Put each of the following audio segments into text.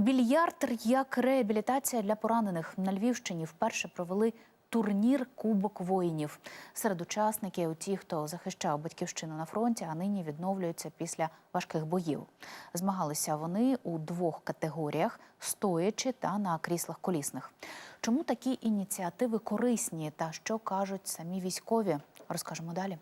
Більярд як реабілітація для поранених на Львівщині вперше провели турнір Кубок воїнів. Серед учасників ті, хто захищав батьківщину на фронті, а нині відновлюються після важких боїв. Змагалися вони у двох категоріях: стоячи та на кріслах колісних. Чому такі ініціативи корисні та що кажуть самі військові? Розкажемо далі.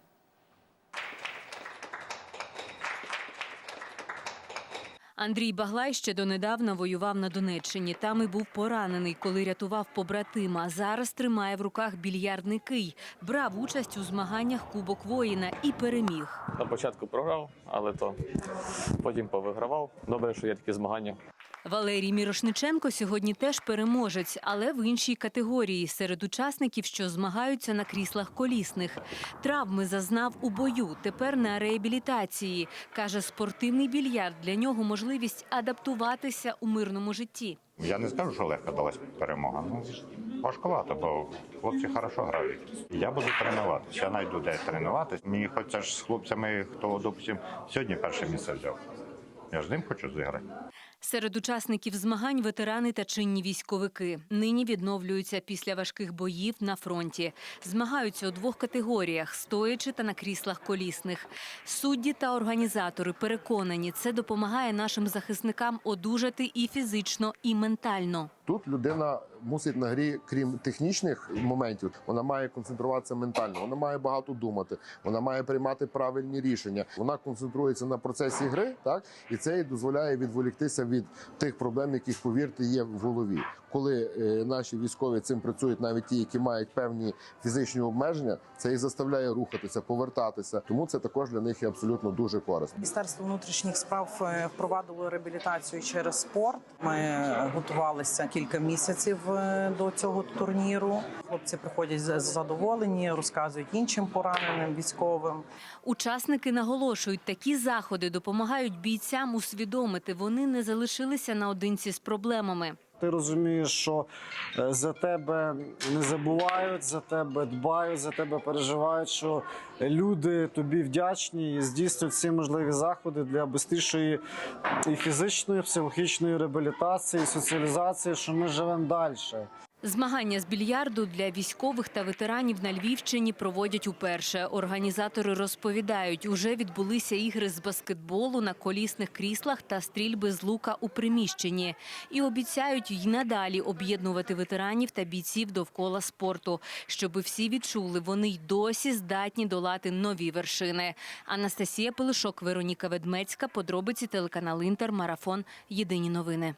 Андрій Баглай ще донедавна воював на Донеччині. Там і був поранений, коли рятував побратима. Зараз тримає в руках більярдний кий. Брав участь у змаганнях Кубок воїна і переміг. На початку програв, але то потім повигравав. Добре, що є такі змагання. Валерій Мірошниченко сьогодні теж переможець, але в іншій категорії серед учасників, що змагаються на кріслах колісних. Травми зазнав у бою. Тепер на реабілітації. каже, спортивний більярд для нього можливість адаптуватися у мирному житті. Я не скажу, що легко далась перемога. Ну важкувато, бо хлопці хорошо грають. Я буду тренуватися. Я знайду де тренуватись. Мені хочеться ж з хлопцями, хто допустим, сьогодні перше місце взяв. Я ж з ним хочу зіграти. Серед учасників змагань ветерани та чинні військовики. Нині відновлюються після важких боїв на фронті. Змагаються у двох категоріях стоячи та на кріслах колісних. Судді та організатори переконані, це допомагає нашим захисникам одужати і фізично, і ментально. Тут людина мусить на грі, крім технічних моментів, вона має концентруватися ментально. Вона має багато думати, вона має приймати правильні рішення. Вона концентрується на процесі гри, так і це їй дозволяє відволіктися від тих проблем, які повірте є в голові. Коли е, наші військові цим працюють, навіть ті, які мають певні фізичні обмеження, це їх заставляє рухатися, повертатися. Тому це також для них є абсолютно дуже корисно. Міністерство внутрішніх справ е, впровадило реабілітацію через спорт. Ми е, готувалися кілька місяців е, до цього турніру. Хлопці приходять задоволені, розказують іншим пораненим військовим. Учасники наголошують, такі заходи допомагають бійцям усвідомити, вони не залишилися наодинці з проблемами. Ти розумієш, що е, за тебе не забувають, за тебе дбають, за тебе переживають, що люди тобі вдячні і здійснюють всі можливі заходи для швидшої і фізичної, і психологічної реабілітації, і соціалізації, що ми живемо далі. Змагання з більярду для військових та ветеранів на Львівщині проводять уперше. Організатори розповідають, уже відбулися ігри з баскетболу на колісних кріслах та стрільби з лука у приміщенні. І обіцяють й надалі об'єднувати ветеранів та бійців довкола спорту, щоби всі відчули, вони й досі здатні долати нові вершини. Анастасія Пилишок, Вероніка Ведмецька, подробиці телеканал Інтер, Марафон. Єдині новини.